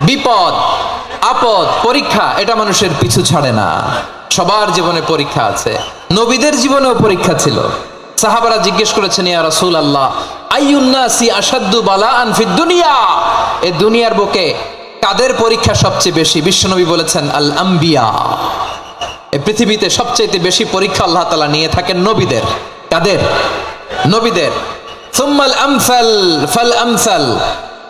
বিপদ, আপদ, পরীক্ষা, এটা মানুষের পিছু ছাড়ে না। সবার জীবনে পরীক্ষা আছে। নবীদের জীবনেও পরীক্ষা ছিল। সাহাবারা জিজ্ঞেস করেছেন, ইয়া রাসূল আল্লাহ আইয়ুন্নাসি আসাদ্দু বালা আনফিদ দুনিয়া? এ দুনিয়ার বুকে কাদের পরীক্ষা সবচেয়ে বেশি? বিশ্বনবী বলেছেন আল আম্বিয়া এ পৃথিবীতে সবচেয়ে বেশি পরীক্ষা আল্লাহ তালা নিয়ে থাকেন নবীদের। কাদের? নবীদের। সুম্মাল আমসাল, ফাল আমসাল।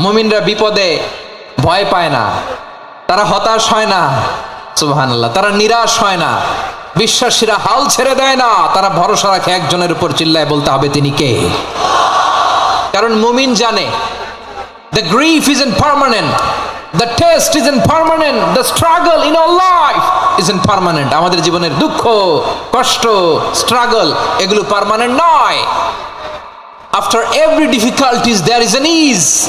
মুমিনরা বিপদে ভয় পায় না। তারা হতাশ হয় না। সুবহান তারা নিরাশ হয় না। বিশ্বাসীরা হাল ছেড়ে দেয় না। তারা ভরসা রাখে একজনের উপর চিল্লায় বলতে হবে তিনি কে? কারণ মুমিন জানে, The permanent the test is test permanent permanent. Struggle in in life is isn't permanent. আমাদের জীবনের দুঃখ, কষ্ট স্ট্রাগল এগুলো পারমানেন্ট নয়। After every difficulties there is an is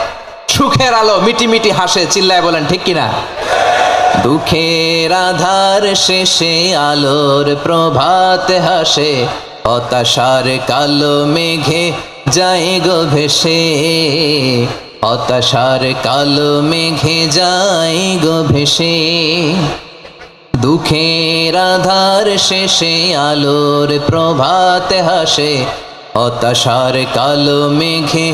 সুখের আলো, মিটি মিটি হাসে, চিল্লায় বলেন, ঠিক কিনা? দুঃখের আধার শেষে আলোর প্রভাত হাসে, হতাশার কালো মেঘে যায় গো ভেসে। হতাশার কালো মেঘে যায় গো ভেসে। দুঃখের আধার শেষে আলোর প্রভাত হাসে, হতাশার কালো মেঘে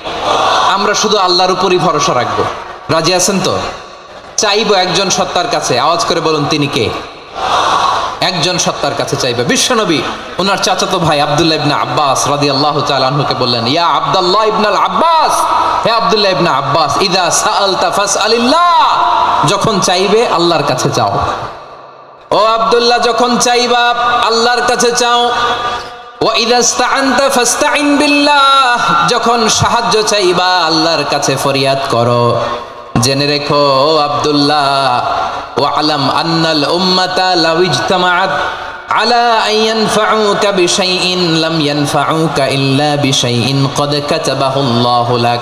আমরা শুধু আল্লাহর উপরই ভরসা রাখব। রাজি আছেন তো? চাইব একজন সত্তার কাছে। আওয়াজ করে বলুন, তিনি কে? একজন সত্তার কাছে চাইবে। বিশ্বনবী, ওনার চাচাতো ভাই আব্দুল্লাহ ইবনা আব্বাস রাদি আল্লাহ তালুকে বললেন, ইয়া আব্দুল্লাহ ইবনাল আব্বাস, হে আব্দুল্লাহ ইবনা আব্বাস, ইদা সাআলতা ফাসআলিল্লাহ, যখন চাইবে আল্লাহর কাছে চাও ও আব্দুল্লাহ, যখন চাইবা আল্লাহর কাছে চাও যখন সাহায্য চাইবা, আল্লাহর কাছে ফরিয়াদ করো। জেনে রেখো আবদুল্লাহ ও আলম আন্নাল উম্মাতা লাউ ইজতামাআত আলা লাম ইল্লা বিশাইইন। ক্বাদ কাতাবাহু আল্লাহু লাক।